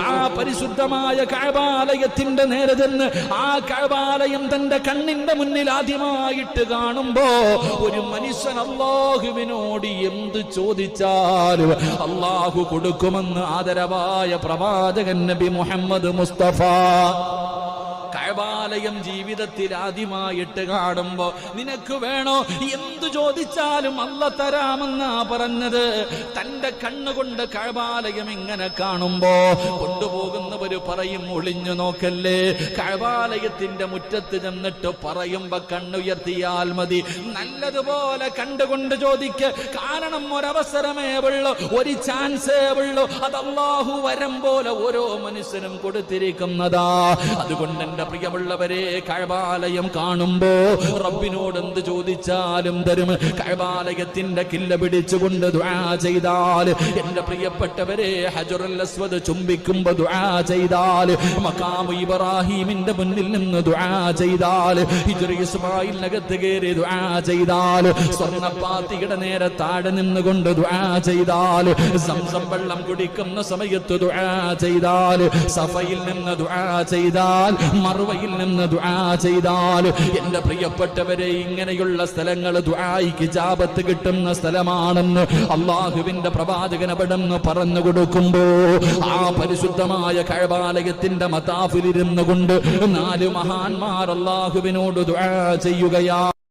ആ പരിശുദ്ധമായ കഴബാലയത്തിന്റെ നേരെ ചെന്ന് ആ കഴബാലയം തന്റെ കണ്ണിന്റെ മുന്നിൽ ആദ്യമായിട്ട് കാണുമ്പോ ഒരു മനുഷ്യൻ അള്ളാഹുവിനോട് എന്ത് ചോദിച്ചാലും അള്ളാഹു കൊടുക്കുമെന്ന് ആദരവായ പ്രവാചകൻ നബി മുഹമ്മദ് മുസ്തഫ. കഴബാലയം ജീവിതത്തിൽ ആദ്യമായിട്ട് കാണുമ്പോ നിനക്ക് വേണോ? എന്തു ചോദിച്ചാലും അല്ല തരാമെന്നാ പറഞ്ഞത്. തന്റെ കണ്ണുകൊണ്ട് കഴബാലയം ഇങ്ങനെ കാണുമ്പോ കൊണ്ടുപോകുന്നവര് പറയും ഒളിഞ്ഞു നോക്കല്ലേ. കഴബാലയത്തിന്റെ മുറ്റത്ത് ചെന്നിട്ട് പറയുമ്പോ കണ്ണുയർത്തിയാൽ മതി. നല്ലതുപോലെ കണ്ടുകൊണ്ട് ചോദിക്ക. കാരണം ഒരവസരമേ ഉള്ളൂ ഒരു ചാൻസേ ഉള്ളൂ. അത് വരം പോലെ ഓരോ മനുഷ്യനും കൊടുത്തിരിക്കുന്നതാ. അതുകൊണ്ട് എന്റെ പ്രിയമുള്ളവരെ കഴബാലയം കാണുമ്പോ റബ്ബിനോട് എന്ത് ചോദിച്ചാലും തരും. കഴബാലയത്തിന്റെ കില്ല പിടിച്ചുകൊണ്ട് ദുആ ചെയ്താൽ. എന്റെ പ്രിയപ്പെട്ടവരെ ഹജറുൽ അസ്വദ് ചുംബിക്കുമ്പോ ദുആ ചെയ്താൽ. മക്കാമു ഇബ്രാഹിമിന്റെ മുന്നിൽ നിന്ന് ദുആ ചെയ്താൽ. ഇസ്മായിലിനകത്ത് കയറി ദുആ ചെയ്താൽ. സ്വർണപ്പാത്തിയുടെ നേരെ താഴെ നിന്നുകൊണ്ട് ദുആ ചെയ്താൽ. സംസം വെള്ളം കുടിക്കുന്ന സമയത്ത് ദുആ ചെയ്താൽ. സഫയിൽ നിന്ന് ദുആ ചെയ്താൽ. മറുവയിൽ നിന്ന് ദുആ ചെയ്താൽ എന്റെ പ്രിയപ്പെട്ടവരെ ഇങ്ങനെയുള്ള സ്ഥലങ്ങൾ ദുആയിക്ക് ജാപത്ത് കിട്ടുന്ന സ്ഥലമാണെന്ന് അള്ളാഹുവിന്റെ പ്രവാചകൻ അവിടെന്ന് പറഞ്ഞു കൊടുക്കുമ്പോ ആ പരിശുദ്ധമായ കഴബാലയത്തിന്റെ മതാഫിലിരുന്നു കൊണ്ട് നാല് മഹാന്മാർ അള്ളാഹുവിനോട് ദുആ ചെയ്യുകയാ